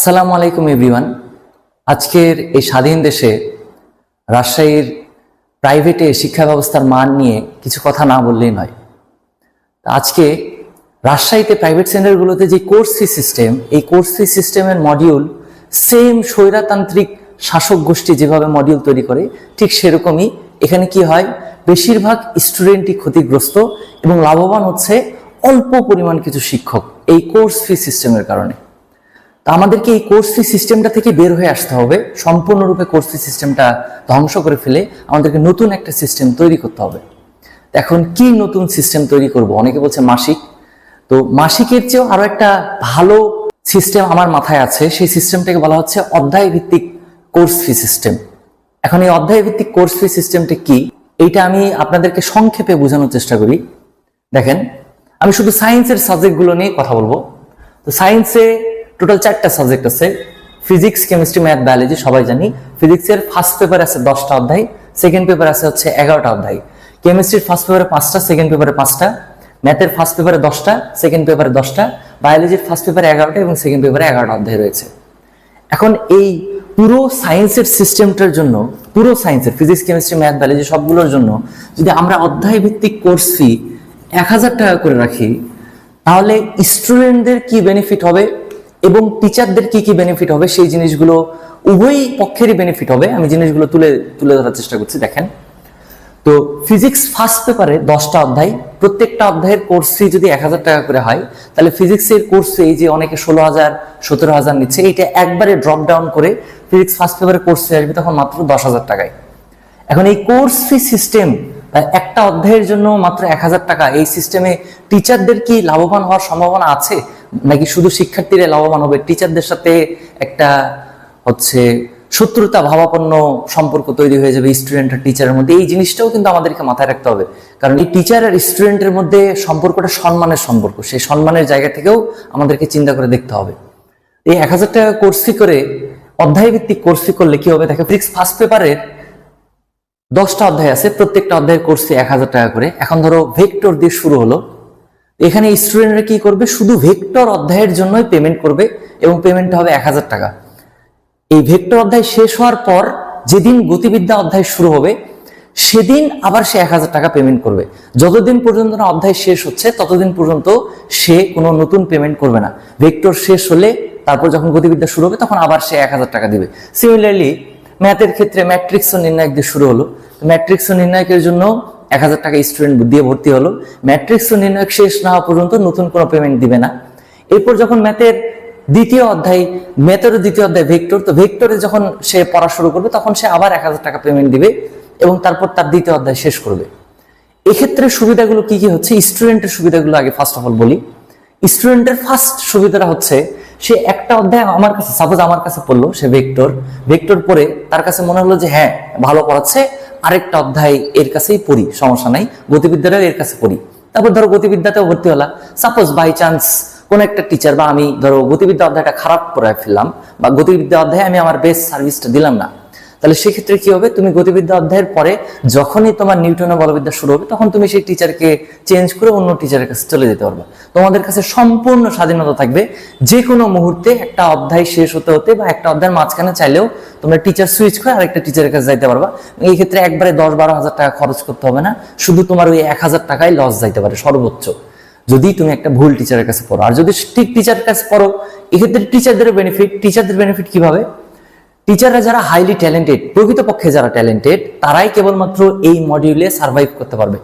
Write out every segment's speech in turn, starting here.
আসসালামু আলাইকুম, এভরিওয়ান। আজকের এই স্বাধীন দেশে রাজশাহীর প্রাইভেটে শিক্ষা ব্যবস্থার মান নিয়ে কিছু কথা না বললেই নয়। আজকে রাজশাহীতে প্রাইভেট সেন্টারগুলোতে যে কোর্স ফি সিস্টেম, এই কোর্স ফি সিস্টেমের মডিউল সেম স্বৈরাতান্ত্রিক শাসক গোষ্ঠী যেভাবে মডিউল তৈরি করে, ঠিক সেরকমই এখানে কি হয়? বেশিরভাগ স্টুডেন্টই ক্ষতিগ্রস্ত এবং লাভবান হচ্ছে অল্প পরিমাণ কিছু শিক্ষক এই কোর্স ফি সিস্টেমের কারণে। আমাদেরকে এই কোর্স সিস্টেমটা থেকে বের হয়ে আসতে হবে। সম্পূর্ণরূপে কোর্স সিস্টেমটা ধ্বংস করে ফেলে আমাদেরকে নতুন একটা সিস্টেম তৈরি করতে হবে। এখন কি নতুন সিস্টেম তৈরি করব? অনেকে বলছে মাসিক। তো মাসিকের চেয়েও আরও একটা ভালো সিস্টেম আমার মাথায় আছে। সেই সিস্টেমটাকে বলা হচ্ছে অধ্যায় ভিত্তিক কোর্স ফি সিস্টেম এখন এই অধ্যায় ভিত্তিক কোর্স ফি সিস্টেমটা কি? এইটা আমি আপনাদেরকে সংক্ষেপে বোঝানোর চেষ্টা করি। দেখেন, আমি শুধু সায়েন্সের সাবজেক্টগুলো নিয়ে কথা বলব। তো সায়েন্সে টোটাল চারটা সাবজেক্ট আছে ফিজিক্স কেমিস্ট্রি ম্যাথ বায়োলজি সবাই জানি। ফিজিক্সের ফার্স্ট পেপার আছে দশটা অধ্যায় সেকেন্ড পেপার আছে হচ্ছে এগারোটা অধ্যায়। কেমিস্ট্রির ফার্স্ট পেপারে পাঁচটা সেকেন্ড পেপারে পাঁচটা। ম্যাথের ফার্স্ট পেপারে দশটা সেকেন্ড পেপারে দশটা। বায়োলজির ফার্স্ট পেপারে এগারোটা এবং সেকেন্ড পেপারে এগারোটা অধ্যায় রয়েছে। এখন এই পুরো সায়েন্সের সিস্টেমটার জন্য, পুরো সায়েন্সের ফিজিক্স কেমিস্ট্রি ম্যাথ বায়োলজি সবগুলোর জন্য যদি আমরা অধ্যায় ভিত্তিক কোর্স ফি এক হাজার টাকা করে রাখি, তাহলে স্টুডেন্টদের কি বেনিফিট হবে? এবং টিচারদের কি কি বেনিফিট হবে, সেই জিনিসগুলো উভয় পক্ষেরই বেনিফিট হবে। আমি জিনিসগুলো তুলে তুলে ধরার চেষ্টা করছি, দেখেন। তো ফিজিক্স ফার্স্ট পেপারে দশটা অধ্যায়, প্রত্যেকটা অধ্যায়ের কোর্স ফি যদি এক হাজার টাকা করে হয়, তাহলে ফিজিক্সের কোর্স ফি যে অনেকে ষোলো হাজার, সতেরো হাজার নিচ্ছে, এইটা একবারে ড্রপ ডাউন করে ফিজিক্স ফার্স্ট পেপারে কোর্স ফি আসবে তখন মাত্র দশ হাজার টাকায়। এখন এই কোর্স ফি সিস্টেম একটা অধ্যায়ের জন্য মাত্র এক হাজার টাকা, এই সিস্টেমে টিচারদের কি লাভবান হওয়ার সম্ভাবনা আছে? নাকি শুধু শিক্ষার্থীরা লাভবান হবে? টিচারদের সাথে একটা হচ্ছে শত্রুতা, ভাবাপন্ন সম্পর্ক তৈরি হয়ে যাবে স্টুডেন্ট আর টিচারের মধ্যে। এই জিনিসটাও কিন্তু আমাদেরকে মাথায় রাখতে হবে। কারণ এই টিচার আর স্টুডেন্টের মধ্যে সম্পর্কটা সম্মানের সম্পর্ক। সেই সম্মানের জায়গা থেকেও আমাদেরকে চিন্তা করে দেখতে হবে। এই এক হাজার টাকা কোর্স করে অধ্যায় ভিত্তিক কোর্স করলে কি হবে? দেখে ফিজিক্স ফার্স্ট পেপারের দশটা অধ্যায় আছে। প্রত্যেকটা অধ্যায়ের কোর্স এক হাজার টাকা করে। এখন ধরো ভেক্টর দিয়ে শুরু হলো। এখানে স্টুডেন্টরা কি করবে? শুধু ভেক্টর অধ্যায়ের জন্যই পেমেন্ট করবে এবং পেমেন্টটা হবে এক হাজার টাকা। এই ভেক্টর অধ্যায় শেষ হওয়ার পর যেদিন গতিবিদ্যা অধ্যায় শুরু হবে, সেদিন আবার সে এক হাজার টাকা পেমেন্ট করবে। যতদিন পর্যন্ত না অধ্যায় শেষ হচ্ছে, ততদিন পর্যন্ত সে কোনো নতুন পেমেন্ট করবে না। ভেক্টর শেষ হলে তারপর যখন গতিবিদ্যা শুরু হবে, তখন আবার সে এক হাজার টাকা দিবে। সিমিলারলি ম্যাথের ক্ষেত্রে ম্যাট্রিক্স ও নির্ণায়ক দিয়ে শুরু হলো। ম্যাট্রিক্স ও নির্ণায়কের জন্য এক হাজার টাকা স্টুডেন্ট দিয়ে ভর্তি হলো। ম্যাট্রিক্স ও নির্ণায়ক শেষ না হওয়া পর্যন্ত নতুন কোনো পেমেন্ট দিবে না। এরপর যখন ম্যাথের দ্বিতীয় অধ্যায় ম্যাথের দ্বিতীয় অধ্যায় ভেক্টর তো ভেক্টরে যখন সে পড়া শুরু করবে, তখন সে আবার এক হাজার টাকা পেমেন্ট দিবে এবং তারপর তার দ্বিতীয় অধ্যায় শেষ করবে। এক্ষেত্রে সুবিধাগুলো কি কি হচ্ছে? স্টুডেন্টের সুবিধাগুলো আগে ফার্স্ট অফ অল বলি। স্টুডেন্টের ফার্স্ট সুবিধাটা হচ্ছে, সে একটা অধ্যায় আমার কাছে সাপোজ আমার কাছে পড়ল, সে ভেক্টর ভেক্টর পড়ে তার কাছে মনে হলো যে হ্যাঁ ভালো পড়াচ্ছে আরেকটা অধ্যায় এর কাছেই পড়ি, সমস্যা নাই। গতিবিদ্যাটাও এর কাছে পড়ি। তারপর ধরো গতিবিদ্যাতেও ভর্তি হলাম। সাপোজ বাই চান্স কোনো একটা টিচার বা আমি ধরো গতিবিদ্যা অধ্যায়টা খারাপ করে ফেললাম বা গতিবিদ্যা অধ্যায়ে আমি আমার বেস্ট সার্ভিসটা দিলাম না। তাহলে সেক্ষেত্রে কি হবে? তুমি গতিবিদ্যা অধ্যায়ের পরে যখনই তোমার নিউটনের বলবিদ্যা শুরু হবে, তখন তুমি সেই টিচারকে চেঞ্জ করে অন্য টিচারের কাছে চলে যেতে পারবে। তোমাদের কাছে সম্পূর্ণ স্বাধীনতা থাকবে। যে কোনো মুহূর্তে একটা অধ্যায় শেষ হতে হতে বা একটা অধ্যায়ের মাঝখানে চাইলেও তোমরা টিচার সুইচ করে আরেকটা টিচারের কাছে যাইতে পারবা। এই ক্ষেত্রে একবারে দশ বারো হাজার টাকা খরচ করতে হবে না। শুধু তোমার ওই এক হাজার টাকায় লস যাইতে পারে, সর্বোচ্চ। যদি তুমি একটা ভুল টিচারের কাছে পড়ো। আর যদি ঠিক টিচারের কাছে পড়ো, এক্ষেত্রে টিচারদের বেনিফিট টিচারদের বেনিফিট কীভাবে? টিচাররা যারা হাইলি ট্যালেন্টেড প্রকৃতপক্ষে যারা ট্যালেন্টেড তারাই কেবলমাত্র এই মডিউলে সার্ভাইভ করতে পারবে।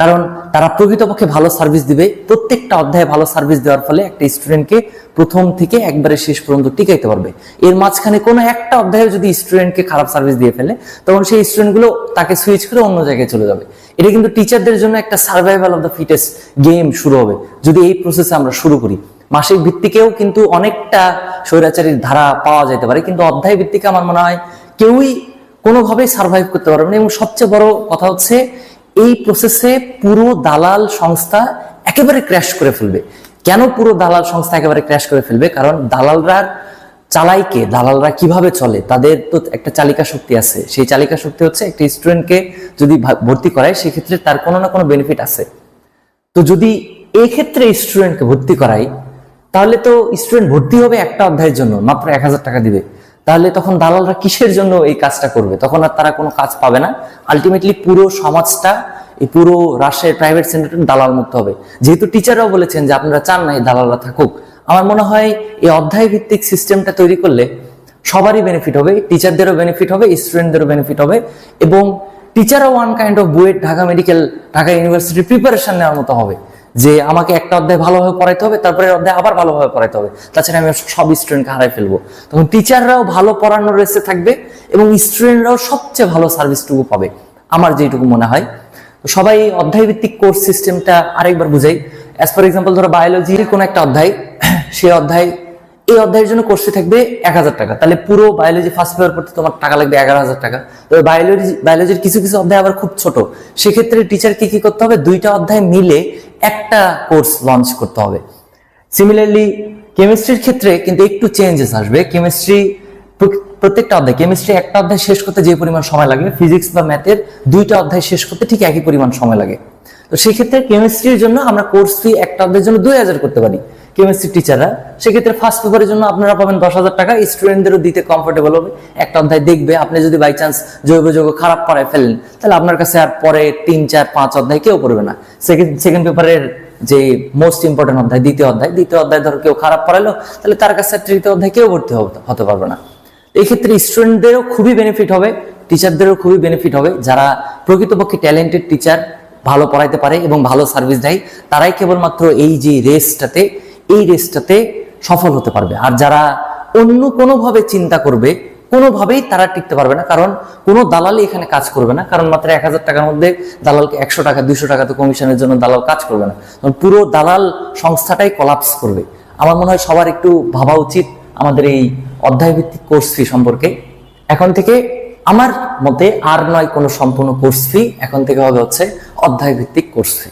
কারণ তারা প্রকৃতপক্ষে ভালো সার্ভিস দিবে, প্রত্যেকটা অধ্যায়ে ভালো সার্ভিস দেওয়ার ফলে একটা স্টুডেন্টকে প্রথম থেকে একবারে শেষ পর্যন্ত টিকাইতে পারবে। এর মাঝখানে কোনো একটা অধ্যায়ে যদি স্টুডেন্টকে খারাপ সার্ভিস দিয়ে ফেলে, তখন সেই স্টুডেন্টগুলো তাকে সুইচ করে অন্য জায়গায় চলে যাবে। এটা কিন্তু টিচারদের জন্য একটা survival of the fittest game শুরু হবে, যদি এই প্রসেসে আমরা শুরু করি। মাসিক ভিত্তিকেও কিন্তু অনেকটা স্বৈরাচারীর ধারা পাওয়া যেতে পারে। কিন্তু অধ্যায় ভিত্তিকে আমার মনে হয় কেউই কোনোভাবেই সার্ভাইভ করতে পারবে না। এবং সবচেয়ে বড় কথা হচ্ছে, এই প্রসেসে পুরো দালাল সংস্থা একেবারে ক্র্যাশ করে ফেলবে। কেন পুরো দালাল সংস্থা একেবারে ক্র্যাশ করে ফেলবে? কারণ দালালরা চালাইকে দালালরা কীভাবে চলে? তাদের তো একটা চালিকা শক্তি আছে। সেই চালিকা শক্তি হচ্ছে একটা স্টুডেন্টকে যদি ভর্তি করায়, সেক্ষেত্রে তার কোনো না কোনো বেনিফিট আছে। তো যদি এক্ষেত্রে স্টুডেন্টকে ভর্তি করাই তাহলে তো স্টুডেন্ট ভর্তি হবে একটা অধ্যায়ের জন্য, মাত্র এক হাজার টাকা দিবে। তাহলে তখন দালালরা কিসের জন্য এই কাজটা করবে? তখন আর তারা কোনো কাজ পাবে না। আলটিমেটলি পুরো সমাজটা, এই পুরো রাষ্ট্রের প্রাইভেট সেক্টর দালাল মুক্ত হবে। যেহেতু টিচাররাও বলেছেন যে আপনারা চান না এই দালালরা থাকুক। আমার মনে হয় এই অধ্যায় ভিত্তিক সিস্টেমটা তৈরি করলে সবারই বেনিফিট হবে টিচারদেরও বেনিফিট হবে স্টুডেন্টদেরও বেনিফিট হবে এবং টিচারও one kind of BUET Dhaka medical Dhaka ইউনিভার্সিটির প্রিপারেশন নেওয়ার মতো হবে। যে আমাকে একটা অধ্যায় ভালোভাবে পড়াইতে হবে তারপরে অধ্যায় আবার ভালোভাবে পড়াইতে হবে। তাছাড়া আমি সব স্টুডেন্টকে হারাই ফেলব। তখন টিচাররাও ভালো পড়ানোর রেসে থাকবে এবং স্টুডেন্টরাও সবচেয়ে ভালো সার্ভিসটুকু পাবে। আমার যেটুকু মনে হয়। সবাই অধ্যায়ভিত্তিক কোর্স সিস্টেমটা আরেকবার বুঝাই। অ্যাজ ফর এক্সাম্পল ধরো বায়োলজির কোনো একটা অধ্যায়, সে অধ্যায় এই অধ্যায়ের জন্য কোর্সে থাকবে এক হাজার টাকা। তাহলে পুরো বায়োলজি ফার্স্ট পেপার পড়তে তোমার টাকা লাগবে এগারো হাজার টাকা। তবে বায়োলজি বায়োলজির কিছু কিছু অধ্যায় আবার খুব ছোট। সেক্ষেত্রে টিচারকে কি করতে হবে? দুইটা অধ্যায় মিলে একটা কোর্স লঞ্চ করতে হবে। সিমিলারলি কেমিস্ট্রির ক্ষেত্রে কিন্তু একটু চেঞ্জেস আসবে। কেমিস্ট্রি প্রত্যেকটা অধ্যায় কেমিস্ট্রি একটা অধ্যায় শেষ করতে যে পরিমাণ সময় লাগে ফিজিক্স বা ম্যাথের দুইটা অধ্যায় শেষ করতে ঠিক একই পরিমাণ সময় লাগে। তো সেক্ষেত্রে কেমিস্ট্রির জন্য আমরা কোর্স ফি একটা অধ্যায়ের জন্য দুই হাজার করতে পারি। কেমিস্ট্রি টিচাররা সেক্ষেত্রে ফার্স্ট পেপারের জন্য আপনারা পাবেন দশ হাজার টাকা। স্টুডেন্টদেরও দিতে কমফোর্টেবল হবে। একটা অধ্যায় দেখবে, আপনি যদি বাই চান্স জৈব যৌগ খারাপ পড়ায় ফেলেন, তাহলে আপনার কাছে আর পরে তিন, চার, পাঁচ অধ্যায় কেউ পড়বে না। সেকেন্ড পেপারের যে মোস্ট ইম্পর্টেন্ট অধ্যায়, দ্বিতীয় অধ্যায় দ্বিতীয় অধ্যায় ধরো কেউ খারাপ পড়ালো, তাহলে তার কাছে তৃতীয় অধ্যায় কেউ ভর্তি হতে- হতে পারবে না। এই ক্ষেত্রে স্টুডেন্টদেরও খুবই বেনিফিট হবে টিচারদেরও খুবই বেনিফিট হবে। যারা প্রকৃতপক্ষে ট্যালেন্টেড টিচার ভালো পড়াইতে পারে এবং ভালো সার্ভিস দেয়, তারাই কেবলমাত্র এই যে রেসটাতে এই রেসটাতে সফল হতে পারবে। আর যারা অন্য কোনোভাবে চিন্তা করবে, কোনোভাবেই তারা টিকতে পারবে না। কারণ কোনো দালালই এখানে কাজ করবে না। কারণ মাত্র এক হাজার টাকার মধ্যে দালালকে একশো টাকা, দুইশো টাকা তো কমিশনের জন্য দালাল কাজ করবে না। কারণ পুরো দালাল সংস্থাটাই কলাপস করবে। আমার মনে হয় সবার একটু ভাবা উচিত আমাদের এই অধ্যায় ভিত্তিক কোর্স ফি সম্পর্কে। এখন থেকে আমার মতে আর নয় কোনো সম্পূর্ণ কোর্স ফি এখন থেকে হবে হচ্ছে অধ্যায় ভিত্তিক কোর্স ফি